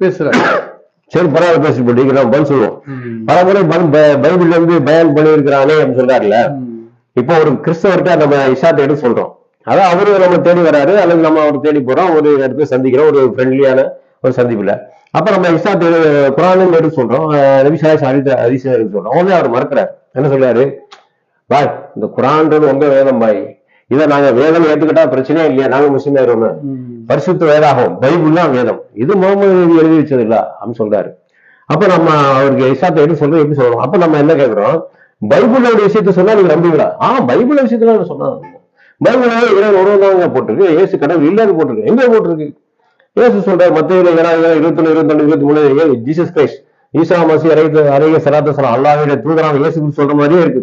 பேசுறாரு. சரி பரவாயில்ல பேசி போட்டு நம்ம பதில் சொல்லுவோம். பல முறை பைபிள்ல இருந்து பயன் பண்ணியிருக்கிறானே அப்படின்னு சொல்றாருல்ல. இப்போ ஒரு கிறிஸ்தவர்கிட்ட நம்ம இஷாத்தை எடுத்து சொல்றோம். அதான் அவரு நம்ம தேடி வராரு அல்லது நம்ம அவர் தேடி போறோம். ஒரு இடத்துல சந்திக்கிறோம். ஒரு ஃப்ரெண்ட்லியான ஒரு சந்திப்புல. அப்ப நம்ம இஷாத்து குரான் எடுத்து சொல்றோம். அஹ் நபி சாய் அரித அதிசயம் எடுத்து சொல்றோம். உடனே அவர் மறுக்கிறார். என்ன சொல்றாரு? பாய் இந்த குரான்ன்றது உங்க வேதம் பாய். இதை நாங்க வேதம் ஏத்துக்கிட்டா பிரச்சனையே இல்லையா? நாங்க முஸ்லீம் ஆயிரோம் பரிசுத்த வேதாகம் பைபிள் தான் வேதம். இது முகமது எழுதி வச்சது இல்ல அப்படின்னு சொல்றாரு. அப்ப நம்ம அவருக்கு இசாத்தை எடுத்து சொல்றோம் எப்படி சொல்லணும்? அப்ப நம்ம என்ன கேக்குறோம்? பைபிளோட விஷயத்த சொன்னா நீங்க நம்புவீங்களா? ஆ பைபிள் விஷயத்துல சொன்னா பைபிள் இறைவன் உருவம் போட்டிருக்கு ஏசு கடவுள் இல்லாத போட்டிருக்கு. எங்க போட்டிருக்கு? ஏசு சொல்றாரு மத்திய ஏழாயிரம் இருபத்தி ஒண்ணு இருபத்தி ரெண்டு இருபத்தி மூணு ஜீசஸ் கிரைஸ்ட். ஈசா மசி அரைத்த அரைய சலாத்த சலாம் அல்லாஹ்வுடைய தூதரான இயேசு சொல்ற மாதிரியே இருக்கு.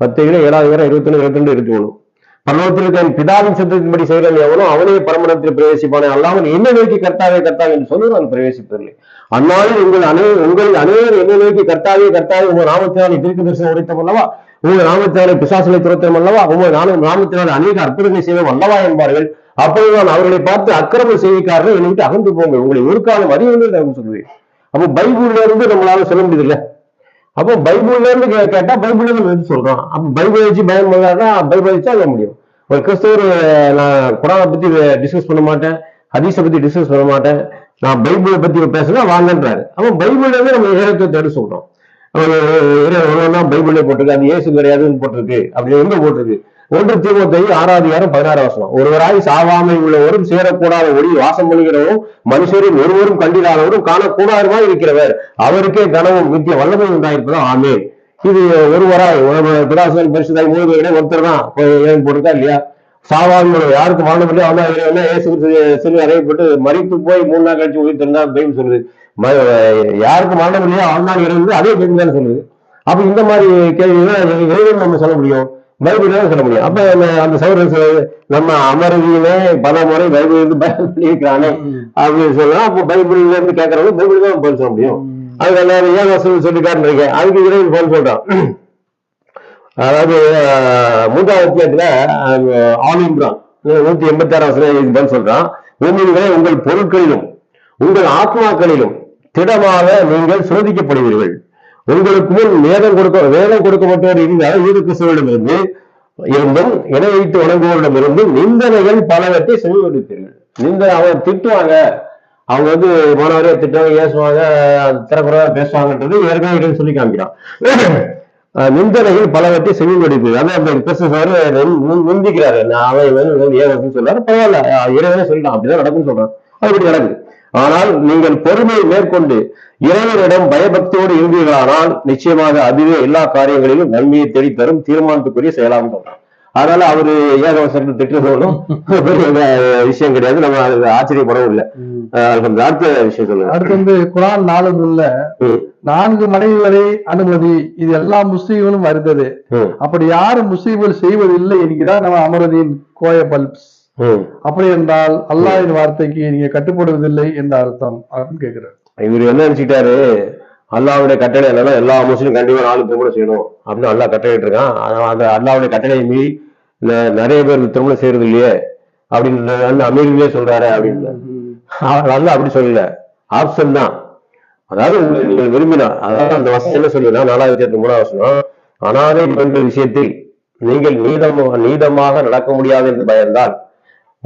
மத்தியில ஏழாயிரம் இருபத்தி ஒன்று இருபத்தி ரெண்டு இருபத்தி மூணு. பரலோகத்தில் பிதாவின் சித்தத்தின்படி செய்கிறவன் எவனோ அவனே பரமணத்தில் பிரவேசிப்பானே. அல்லாமல் என்ன நோக்கி கர்த்தாவே கர்த்தாவே என்று சொல்லி நான் பிரவேசிப்பதில்லை அந்நாளில் உங்கள் அனை உங்கள் அனைவரும் என்ன நோக்கி கர்த்தாவே கர்த்தாவே உங்கள் நாமத்தினாலே தீர்க்க தரிசனம் உரைத்தம் அல்லவா? உங்கள் நாமத்தினாலே பிசாசலை துரத்தம் அல்லவா? உங்கள் நானும் நாமத்தினாலே அநேக அற்புதங்களை செய்வோம் அல்லவா என்பார்கள். அப்பொழுது நான் அவர்களை பார்த்து அக்கிரம செய்திக்காரர்கள் என்னை விட்டு அகந்து போங்க உங்களை ஒரு காலம் அறிவுகள் நான் சொல்லுவேன் அப்போ பைபிள்ல இருந்து நம்மளால சொல்ல முடியுது இல்லை அப்போ பைபிள்ல இருந்து கேட்டா பைபிள்ல இருந்து சொல்றான் அப்ப பைபிள் வச்சு பயம் பண்ணாதான் பைபிள் வச்சு சொல்ல முடியும் ஒரு கிறிஸ்தவர் நான் குரானை பத்தி டிஸ்கஸ் பண்ண மாட்டேன் ஹதீஸை பத்தி டிஸ்கஸ் பண்ண மாட்டேன் நான் பைபிளை பத்தி பேசுனா வாங்கன்றாரு அப்போ பைபிள்ல இருந்து நம்ம ஏகத்தை தேடி சொல்றோம் பைபிளே போட்டிருக்கு அது ஏசு கிடையாதுன்னு போட்டிருக்கு அப்படி எங்க போட்டிருக்கு ஒன்று தீமத்தை ஆறாவது யாரும் பதினாறு வசனம். ஒருவராய் சாவாமை உள்ளவரும் சேரக்கூடாத ஒளி வாசம் பண்ணுகிறவரும் மனுஷரின் ஒருவரும் கண்டிராதவரும் காணக்கூடாதமா இருக்கிறவர். அவருக்கே கனவும் நித்திய வல்லமை உண்டாயிருப்பதும் ஆமே இது ஒருவராய் பிராசன் பரிசுதாய் மூணு பேருடைய ஒருத்தர் தான். ஏன் போட்டிருக்கா இல்லையா? சாவாமியோட யாருக்கு வாழ முடியும் அவன் தான் இறைவனா ஏசு சிறு அறையப்பட்டு மறித்து போய் மூணு நாள் கழிச்சு உயிர் தெரிந்தா பைபிள் சொல்லுது. ம- யாருக்கு மரணம் இல்லையோ அவன் தான் இறைவன். அதே பைபிள் தானே சொல்லுது. அப்ப இந்த மாதிரி கேள்விதான் இறைவன் நம்ம சொல்ல முடியும். பைபிள் சொல்ல முடியும் அப்ப அந்த- சௌரன் நம்ம அமர்வியிலே பல முறை பைபிள் இருந்து பயன் பண்ணியிருக்கிறானே அப்படின்னு சொல்லலாம் அப்போ பைபிள்ல இருந்து கேட்கறவங்க பைபிள் தான் பதில் சொல்ல முடியும். அதுக்கு ஏன் வசனம் சொல்லி காட்டுறீங்க அதுக்கு இறைவன் பதில் சொல்றான். அதாவது மூன்றாவது அத்தியாயத்துல இம்ரான் நூத்தி எண்பத்தி ஆறாம் வசனம் பதில் சொல்றான். உண்மையிலே உங்கள் பொருட்களிலும் உங்கள் ஆத்மாக்களிலும் திடமாக நீங்கள் சோதிக்கப்படுவீர்கள். உங்களுக்கு முன் வேதம் கொடுக்க வேதம் கொடுக்கப்பட்டவர் இருந்தால் ஈடு கிறிஸ்தவரிடமிருந்து இருந்தும் இணை வைத்து வணங்குவோரிடமிருந்தும் நிந்தனைகள் பலவற்றை செவிமடுப்பீர்கள் நிந்த அவங்க திட்டுவாங்க. அவங்க வந்து மாணவரே திட்டுவாங்க ஏசுவாங்க திறக்குறதா பேசுவாங்கன்றது ஏற்கனவே சொல்லி காமிக்கிறான். நிந்தனைகள் பலவற்றை செவிமடுப்பு அதான் அந்த கிறிஸ்துவர் நிந்திக்கிறாரு. நான் அவன் வந்து ஏன் சொல்றாரு. பரவாயில்ல இறைவனே சொல்லிட்டான் அப்படிதான் நடக்கும்னு சொல்றான். அப்படி நடக்குது. ஆனால் நீங்கள் பொறுமையை மேற்கொண்டு இறைவனிடம் பயபக்தியோடு இருந்தீர்களானால் நிச்சயமாக அதுவே எல்லா காரியங்களிலும் நன்மையை தேடி தரும் தீர்மானத்துக்குரிய செயலாகும் அதனால அவரு ஏகவசனத்தை திட்டுறதும் பெரிய விஷயம் கிடையாது. நம்ம அது ஆச்சரியப்படவும் இல்லை. அடுத்த விஷயம் சொல்லுங்க. அடுத்து வந்து குரான் நாலு நூல்ல நான்கு மனைவிகளை அனுமதி. இது எல்லா முஸ்லீம்களும் வருகிறது. ம், அப்படி யாரும் முஸ்லீம்கள் செய்வதில்லை என்கிறார் நம்ம அமரதீன் கோய பல்ப்ஸ் ம். அப்படி என்றால் அல்லாஹ்வின் வார்த்தைக்கு நீங்க கட்டுப்படுவதில்லை என்ற அர்த்தம் அப்படின்னு கேக்குறாரு இவர் என்ன நினைச்சுட்டாரு? அல்லாவுடைய கட்டளை என்னன்னா எல்லா முஸ்லீம் கண்டிப்பா நாலு திருமணம் செய்யணும் அப்படின்னு அல்லாஹ் கட்டளை இருக்கான் அந்த அல்லாவுடைய கட்டளையை மீறி நிறைய பேர் திருமணம் செய்யறது இல்லையே அப்படின்னு அந்த அமீர்லயே சொல்றாரு அப்படின்னு. அவர் அல்லாஹ் அப்படி சொல்லல. ஆப்ஷன் தான். அதாவது நீங்கள் விரும்பினா அதாவது அந்த வசனம் என்ன சொல்லுன்னா நாலாயிரத்தி மூணாவது வசனம் அனாதை பெண்கள் விஷயத்தில் நீங்கள் நீதம் நீதமாக நடக்க முடியாது என்று பயந்தால்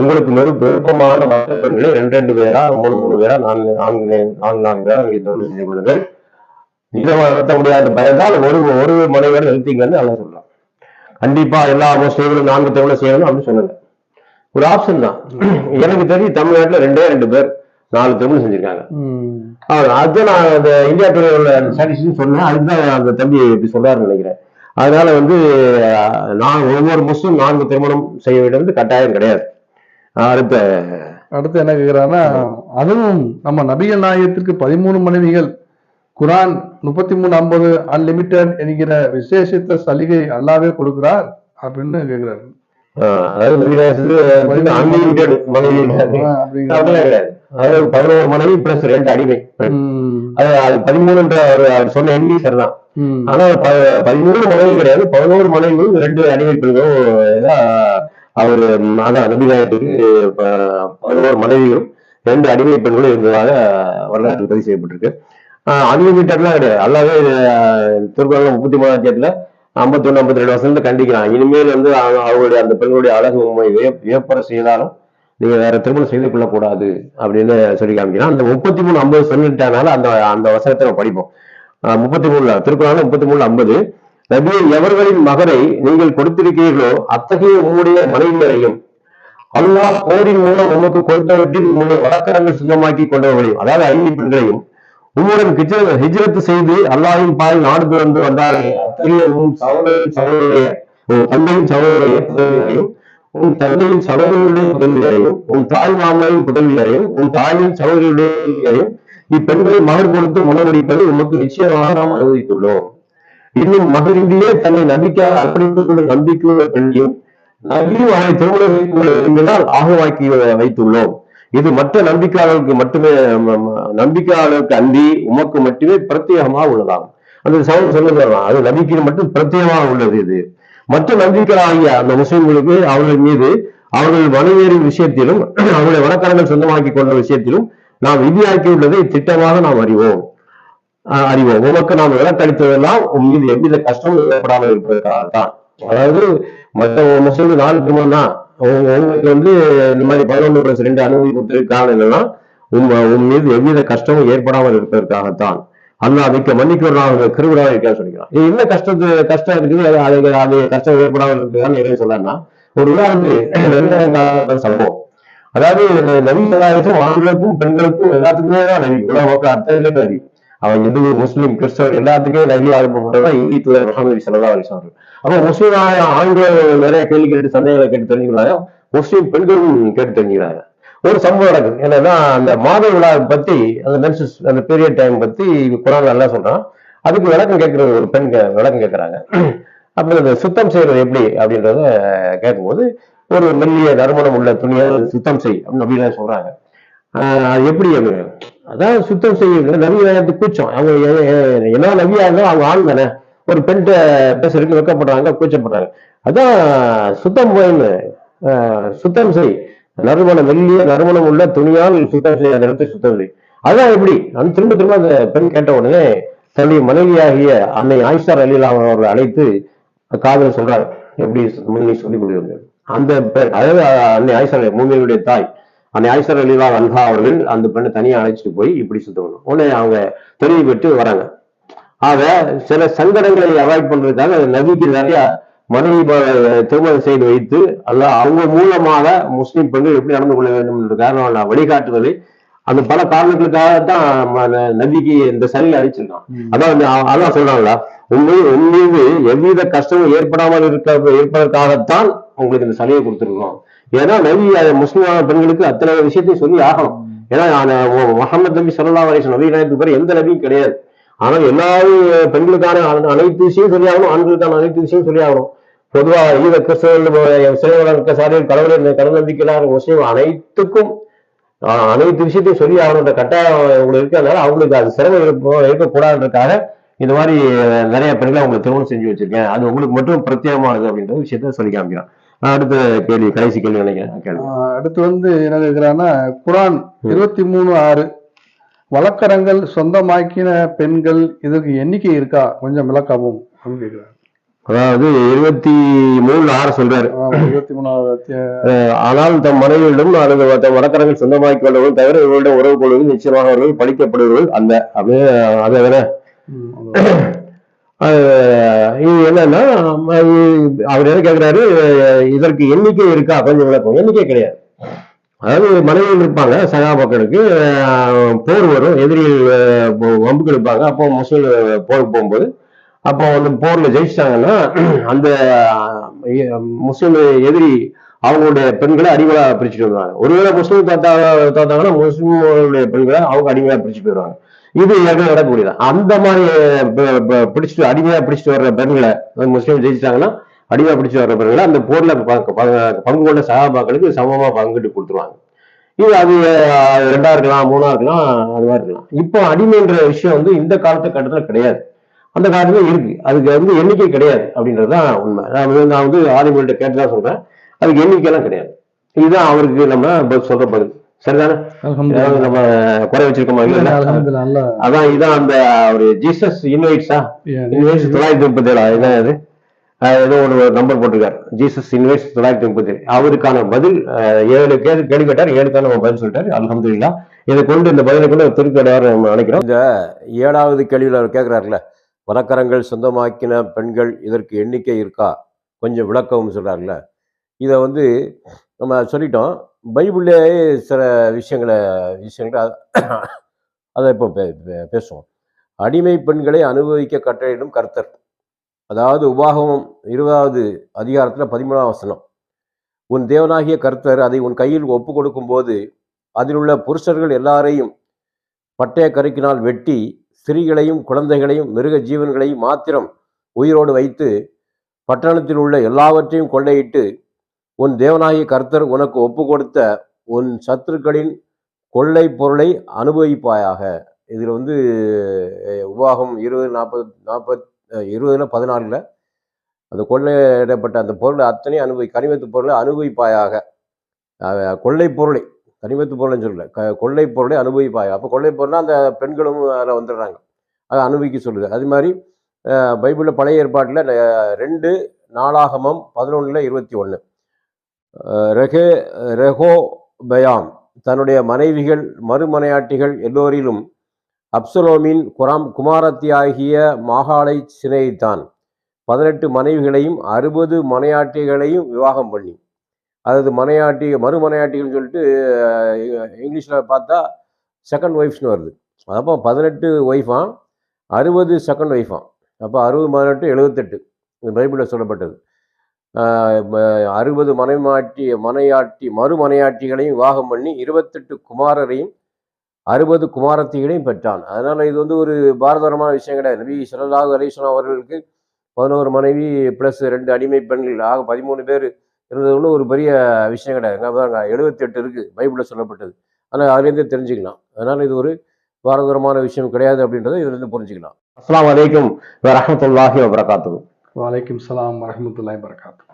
உங்களுக்கு வெறு விருப்பமான மற்ற பெண்களை ரெண்டு ரெண்டு பேரா மூணு மூணு பேரா நான்கு நான்கு நான்கு நான்கு பேரா நீங்க திருமணம் செய்து கொள்ளுங்கள் நீதமாக நடத்த முடியாது பயந்தால் ஒரு ஒரு மனைவியோட நிறுத்திங்கன்னு நல்லா சொல்லலாம். கண்டிப்பா எல்லா முஸ்லீம்களும் நான்கு திருமணம் செய்யணும் அப்படின்னு சொன்னல ஒரு ஆப்ஷன் தான். எனக்கு தெரிஞ்சு தமிழ்நாட்டுல ரெண்டே ரெண்டு பேர் நாலு திருமணம் செஞ்சிருக்காங்க. அதுதான் நான் அந்த இந்தியா டுடே உள்ள ஸ்டாட்டிஸ்டிக்ஸ் சொன்னேன். அதுதான் அந்த தம்பி இப்படி சொல்றாருன்னு நினைக்கிறேன். அதனால வந்து நான் ஒவ்வொரு முஸ்லிம் நான்கு திருமணம் செய்ய வேண்டியது கட்டாயம் கிடையாது. அடுத்த. அடுத்து என்ன கேக்குறாங்கன்னா அதுவும் நம்ம நபிகள் நாயகத்திற்கு பதிமூணு மனைவிகள் குரான் முப்பத்தி மூணு ஐம்பது அன்லிமிட்டெட் என்கிற விசேஷித்த சலுகை அல்லாவே கொடுக்கிறார் அப்படின்னு மனைவி அதாவது பதினோரு மனைவி பிளஸ் ரெண்டு அடிமை. அது பதிமூணுன்ற அவர் சொன்ன எண்ணி சரிதான் ஆனா பதிமூணு மனைவி கிடையாது. பதினோரு மனைவிகளும் ரெண்டு அடிமை பெண்களும் அவர் அதான் நபிநாயகத்துக்கு ஒரு மனைவியும் ரெண்டு அடிமை பெண்களும் இருந்ததாக வரலாற்று பதிவு செய்யப்பட்டிருக்கு. அன்லிமிட்டட்லாம் கிடையாது. அல்லாவே திருக்குறள் முப்பத்தி மூணாம் தேதியில் ஐம்பத்தி ஒன்று ஐம்பத்தி ரெண்டு வருஷத்துல கண்டிக்கிறான் இனிமேல் வந்து அவங்க- அவங்களுடைய அந்த பெண்களுடைய அழகு உண்மை வியப்பற செய்தாலும் நீங்க வேற திருமணம் செய்து கொள்ளக்கூடாது அப்படின்னு சொல்லி காமிக்கிறான் அந்த முப்பத்தி மூணு ஐம்பது சொல்லிட்டனால அந்த அந்த வசனத்தை நம்ம படிப்போம். முப்பத்தி மூணுல திருக்குறள் முப்பத்தி மூணு ஐம்பது. நபியை எவர்களின் மகரை நீங்கள் கொடுத்திருக்கிறீர்களோ அத்தகைய உங்களுடைய மனைவியரையும் அல்லாஹ் போரின் மூலம் உமக்கு கொடுத்தவற்றில் உங்களுடைய வழக்கரங்கள் சுத்தமாக்கி கொண்டவர்களையும் அதாவது ஐந்து பெண்களையும் உங்களுடன் ஹிஜ்ர- செய்து அல்லாஹின் பால் நாடு திறந்து வந்தார்கள் அத்தகைய உன் சகோதரின் சகோதரிய உன் தந்தையின் சகோதரிய உன் தந்தையின் சகோதரியுடைய புதல்வியரையும் உன் தாய் மாமனின் புதல்வியரையும் உன் தாயின் சகோதரியுடைய புதல்வியரையும் இப்பெண்களை மகர் கொடுத்து மனமுடிப்பதை உமக்கு நிச்சயமாக நாம் அனுமதித்துள்ளோம். இன்னும் மகரிலேயே தன்னை நம்பிக்கையாக அர்ப்பணித்துக் கொண்ட நம்பிக்கையுள்ள பெண்ணையும் நபியும் அவனை திருமணம் வைத்துள்ளால் ஆகவாக்கி வைத்துள்ளோம். இது மற்ற நம்பிக்கையாளர்களுக்கு மட்டுமே ம- நம்பிக்கையாளருக்கு அன்றி உமக்கு மட்டுமே பிரத்யேகமாக உள்ளதாகும் அந்த சவுண்ட் சொல்லுதான் அது நம்பிக்கையில் மட்டும் பிரத்யேகமாக உள்ளது இது. மற்ற நம்பிக்கையாகிய அந்த முஸ்லிம்களுக்கு அவர்கள் மீது அவர்கள் மனைவியரின் விஷயத்திலும் அவருடைய வழக்கரங்கள் சொந்தமாக்கி கொண்ட விஷயத்திலும் நாம் விதியாக்கியுள்ளதை திட்டமாக நாம் அறிவோம். அறிவோம். உமக்கு நாம் விளக்களித்ததெல்லாம் உன் மீது எவ்வித கஷ்டமும் ஏற்படாமல் இருப்பதற்காக தான். அதாவது மற்ற முஸ்லிம் நாலு திருமணம் தான் உங்களுக்கு வந்து இந்த மாதிரி பதினொன்று பிளஸ் ரெண்டு அனுமதி கொடுத்ததுக்கு காரணம் என்னன்னா உன் உன் மீது எவ்வித கஷ்டமும் ஏற்படாமல் இருப்பதற்காகத்தான். அல்லாஹ் மிக்க மன்னிக்கிறவனாக கிருவிடாக இருக்கா சொல்லிக்கலாம் என்ன கஷ்டத்து கஷ்டம் இருக்குது? அது அது அது கஷ்டம் ஏற்படாமல் இருக்குதான்னு எதுவும் சொல்லனா ஒரு உதாரணத்துக்கு சம்பவம். அதாவது நவீனதாயத்தும் ஆண்களுக்கும் பெண்களுக்கும் எல்லாத்துக்குமே தான் நவி உலக அர்த்தங்களே நவி அவன் இந்து முஸ்லீம் கிறிஸ்தவர் எல்லாத்துக்கும் நவி ஆரம்பிப்பட்டதான் இந்தி தூதர் முகமது சல்லா அலிஸ்லாம் அப்போ முஸ்லீம் ஆண்கள் நிறைய கேள்வி கேட்டு சந்தேகங்களை கேட்டு தெரிஞ்சுக்கிறாங்க. முஸ்லீம் பெண்களும் கேட்டு தெரிஞ்சுக்கிறாங்க. ஒரு சம்பவம் நடக்குது. என்னன்னா அந்த மாத விழா பத்தி அந்த மென்சஸ் அந்த பீரியட் டைம் பத்தி குரான் நல்லா சொல்றான். அதுக்கு விளக்கம் கேட்கறது ஒரு பெண் விளக்கம் கேட்கறாங்க. அப்படி இந்த சுத்தம் செய்யறது எப்படி அப்படின்றத கேட்கும்போது ஒரு மெல்லிய நறுமணம் உள்ள துணியை சுத்தம் செய் அப்படின்னு அப்படின்னு சொல்றாங்க. ஆஹ் அது எப்படி அதான் சுத்தம் செய்யுங்க. நவீனத்து கூச்சம். அவங்க என்ன நவியா இருந்தாலும் அவங்க ஆண் தானே. ஒரு பெண்கிட்ட பேசுறதுக்கு வெக்கப்படுறாங்க கூச்சப்படுறாங்க. அதான் சுத்தம் போயின்னு சுத்தம் செய். நறுமணம் வெள்ளிய நறுமணம் உள்ள துணியால் சுத்தம் செய். அந்த இடத்தை சுத்தம் செய். அதான் எப்படி? அந்த திரும்ப திரும்ப அந்த பெண் கேட்ட உடனே தன்னுடைய மனைவியாகிய அன்னை ஆயிஷார் அலிலா அவர்களை அழைத்து காதல் சொல்றாரு. எப்படி சொல்லி நீ அந்த பெண் அதாவது அன்னை ஆயிஷா மூமியுடைய தாய் அன்னை ஆயிஷர் அலிலா அன்ஹா அவர்கள் அந்த பெண்ணை தனியா அழைச்சிட்டு போய் இப்படி சுத்தம் பண்ணணும். உடனே அவங்க தெளிவு பெற்று வராங்க. ஆக சில சங்கடங்களை அவாய்ட் பண்றதுக்காக நபிக்கு நிறைய மனைவி திருமணம் செய்து வைத்து அல்ல அவங்க மூலமாக முஸ்லிம் பெண்கள் எப்படி நடந்து கொள்ள வேண்டும் என்ற காரணம் வழிகாட்டுவதை அந்த பல காரணங்களுக்காக தான் நபிக்கு இந்த சலுகை அளிச்சிருக்கான். அதான் அதான் சொல்றாங்களா? உண்மை மீது எவ்வித கஷ்டமும் ஏற்படாமல் இருக்க இருப்பதற்காகத்தான் உங்களுக்கு இந்த சலுகை கொடுத்துருக்கோம். ஏன்னா நபி முஸ்லிமான பெண்களுக்கு அத்தனை விஷயத்தையும் சொல்லி ஆகணும். ஏன்னா முகமது நபி சல்லா அலிஸ் நபி நாயத்துக்கு பேர் எந்த நபியும் கிடையாது. ஆனால் எல்லாரும் பெண்களுக்கான அனைத்து விஷயம் சொல்லி ஆகணும் ஆண்களுக்கான அனைத்து விஷயம் சொல்லி ஆகணும். பொதுவா ஈத கிறிஸ்தவர்கள் சிலைவளர்க்க சாரியில் கடவுளை கடவுள் நம்பிக்கையிலான முஸ்லீம் அனைத்துக்கும் ஆஹ், அனைத்து விஷயத்தையும் சொல்லி ஆகணுன்ற கட்டாயம் உங்களுக்கு இருக்கிறதுனால அவங்களுக்கு அது சிரமம் இருக்க- இருக்கக்கூடாதுன்றதுக்காக இந்த மாதிரி நிறைய பெண்களை உங்களுக்கு திருமணம் செஞ்சு வச்சிருக்கேன். அது உங்களுக்கு மட்டும் பிரத்யேகமானது அப்படின்ற விஷயத்த சொல்லி காமிக்கிறான். அடுத்த கேள்வி கடைசி கேள்வி நினைக்கிறேன். அடுத்து வந்து என்ன கேக்குறாங்கன்னா குரான் இருபத்தி மூணு ஆறு. வழக்கரங்கள் சொந்தமாக்கின பெண்கள் இதற்கு எண்ணிக்கை இருக்கா? கொஞ்சம் விளக்கவும் அப்படின்னு கேக்குறாரு. அதாவது இருபத்தி மூணு ஆறு சொல்றாரு. இருபத்தி. அஹ் ஆனால் தம் மனைவியிடம் அல்லது தம் வழக்கரங்கள் சொந்தமாக்கிக் கொண்டவர்கள் தவிர இவர்களிடம் உறவு கொள்வது நிச்சயமாக அவர்கள் படிக்கப்படுவர்கள் அல்ல. அப்படியே அதை விட இது என்னன்னா அவர் என்ன கேட்கிறாரு இதற்கு எண்ணிக்கை இருக்கா? கொஞ்சம் விளக்கம். எண்ணிக்கை கிடையாது. அதாவது மனைவிகள் இருப்பாங்க சகாபாக்களுக்கு அஹ் போர் வரும் எதிரிகள் வம்புக்கு இருப்பாங்க அப்போ முஸ்லீம் போருக்கு போகும்போது அப்போ வந்து போர்ல ஜெயிச்சிட்டாங்கன்னா அந்த முஸ்லீம் எதிரி அவங்களுடைய பெண்களை அடிமையா பிரிச்சுட்டு வருவாங்க ஒருவேளை முஸ்லீம் தாத்தா தாத்தாங்கன்னா முஸ்லீம்களுடைய பெண்களை அவங்க அடிமையா பிரிச்சு போயிடுவாங்க. இது ஏற்கனவே நடக்கக்கூடியது அந்த மாதிரி பிடிச்சிட்டு அடிமையா பிடிச்சிட்டு வர்ற பெண்களை முஸ்லீம் ஜெயிச்சிட்டாங்கன்னா அடிமையா பிடிச்சிட்டு வர்ற பெண்களை அந்த போர்ல பங்கு பங்கு கொண்ட சகாபாக்களுக்கு சமமா பங்கிட்டு கொடுத்துருவாங்க. இது அது ரெண்டா இருக்கலாம் மூணா இருக்கலாம் அது மாதிரி இருக்கலாம். இப்போ அடிமைன்ற விஷயம் வந்து இந்த காலத்து கட்டத்தில் கிடையாது. அந்த காலத்துல இருக்கு. அதுக்கு வந்து எண்ணிக்கை கிடையாது அப்படின்றது தான் உண்மை. நான் வந்து நான் வந்து ஆதிமொழிகிட்ட கேட்டு தான் சொல்றேன். அதுக்கு எண்ணிக்கைலாம் கிடையாது. இதுதான் அவருக்கு நம்ம பதில் சொல்ற பதில் சரிதானே. நம்ம குறை வச்சிருக்கோமா இல்ல, இல்ல அதான் இதான் அந்த ஒரு ஜீசஸ் இன்வைட்ஸா இன்வைட்ஸ் தொள்ளாயிரத்தி முப்பத்தி ஏழு என்ன அது ஏதோ ஒரு நம்பர் போட்டிருக்காரு. ஜீசஸ் இன்வைட்ஸ் தொள்ளாயிரத்தி முப்பத்தி ஏழு அவருக்கான பதில் ஏழு கேள்வி கேள்வி கேட்டார் ஏழுக்கான நம்ம பதில் சொல்லிட்டாரு. அல்ஹம்துலில்லாஹ். இதை கொண்டு இந்த பதிலை கொண்டு திருப்பி அடையாறு நம்ம நினைக்கிறோம் இந்த ஏழாவது கேள்வியில் அவர் கேட்குறாருல வழக்கரங்கள் சொந்தமாக்கின பெண்கள் இதற்கு எண்ணிக்கை இருக்கா? கொஞ்சம் விளக்கவும் சொல்கிறாருல இதை வந்து நம்ம சொல்லிட்டோம். பைபிள்லேயே சில விஷயங்களை விஷயங்களை அதை இப்போ பேசுவோம். அடிமை பெண்களை அனுபவிக்க கட்டளையிடும் கர்த்தர். அதாவது உபாகமம் இருபதாவது அதிகாரத்தில் பதிமூணாம் வசனம். உன் தேவனாகிய கர்த்தர் அதை உன் கையில் ஒப்பு கொடுக்கும்போது அதில் உள்ள புருஷர்கள் எல்லாரையும் பட்டய கருக்கினால் வெட்டி ஸ்திரீகளையும் குழந்தைகளையும் மிருக ஜீவன்களையும் மாத்திரம் உயிரோடு வைத்து பட்டணத்தில் உள்ள எல்லாவற்றையும் கொள்ளையிட்டு உன் தேவனாகிய கர்த்தர் உனக்கு ஒப்பு கொடுத்த உன் சத்துருக்களின் கொள்ளை பொருளை அனுபவிப்பாயாக. இதில் வந்து உபாகம் இருபது நாற்பது நாற்பத் இருபதுல பதினாறில் அந்த கொள்ளையிடப்பட்ட அந்த பொருளை அத்தனையும் அனுபவி கனிமத்து பொருளை அனுபவிப்பாயாக. கொள்ளை பொருளை கனிமத்து பொருள்னு சொல்லல க கொள்ளை பொருளை அனுபவிப்பாயா அப்போ கொள்ளை பொருள்னா அந்த பெண்களும் அதில் வந்துடுறாங்க. அதை அனுபவிக்க சொல்லுது. அது மாதிரி பைபிளில் பழைய ஏற்பாட்டில் ரெண்டு நாளாகமம் பதினொன்றில் இருபத்தி ஒன்று ரெகே ரெகோ பயாம். தன்னுடைய மனைவிகள் மறுமனையாட்டிகள் எல்லோரிலும் அப்சலோமின் குராம் குமாரத்தியாகிய மாகாளை சிநேகித்தான். பதினெட்டு மனைவிகளையும் அறுபது மனையாட்டிகளையும் விவாகம் பண்ணி. அதாவது மனையாட்டி மறுமனையாட்டிகள்னு சொல்லிட்டு இங்கிலீஷில் பார்த்தா செகண்ட் ஒய்ஃப்ஸ்னு வருது. அப்போ பதினெட்டு ஒய்ஃபாம் அறுபது செகண்ட் ஒய்ஃபாம் அப்போ அறுபது பதினெட்டு எழுபத்தெட்டு. இந்த பைபிளில் சொல்லப்பட்டது. அறுபது மனைமாட்டி மனையாட்டி மறுமனையாட்டிகளையும் விவாகம் பண்ணி இருபத்தெட்டு குமாரரையும் அறுபது குமாரத்திகளையும் பெற்றான். அதனால் இது வந்து ஒரு பாரதரமான விஷயம் கிடையாது. நபி ஸல்லல்லாஹு அலைஹி அவர்களுக்கு பதினோரு மனைவி ப்ளஸ் ரெண்டு அடிமை பெண்கள் ஆக பதிமூணு பேர் இருந்தது ஒரு பெரிய விஷயம் கிடையாது. பாருங்க எழுபத்தெட்டு இருக்குது பைபிளில் சொல்லப்பட்டது. ஆனால் அதுலேருந்தே தெரிஞ்சுக்கலாம். அதனால் இது ஒரு பாரதூரமான விஷயம் கிடையாது அப்படின்றத இதுலேருந்து புரிஞ்சுக்கலாம். அஸ்லாம் வலைக்கம் வரமத்துல்லாஹி வபரகாத்துஹு. வலைக்கும் சலாம் வரமத்துல்லாய் வரகாத்து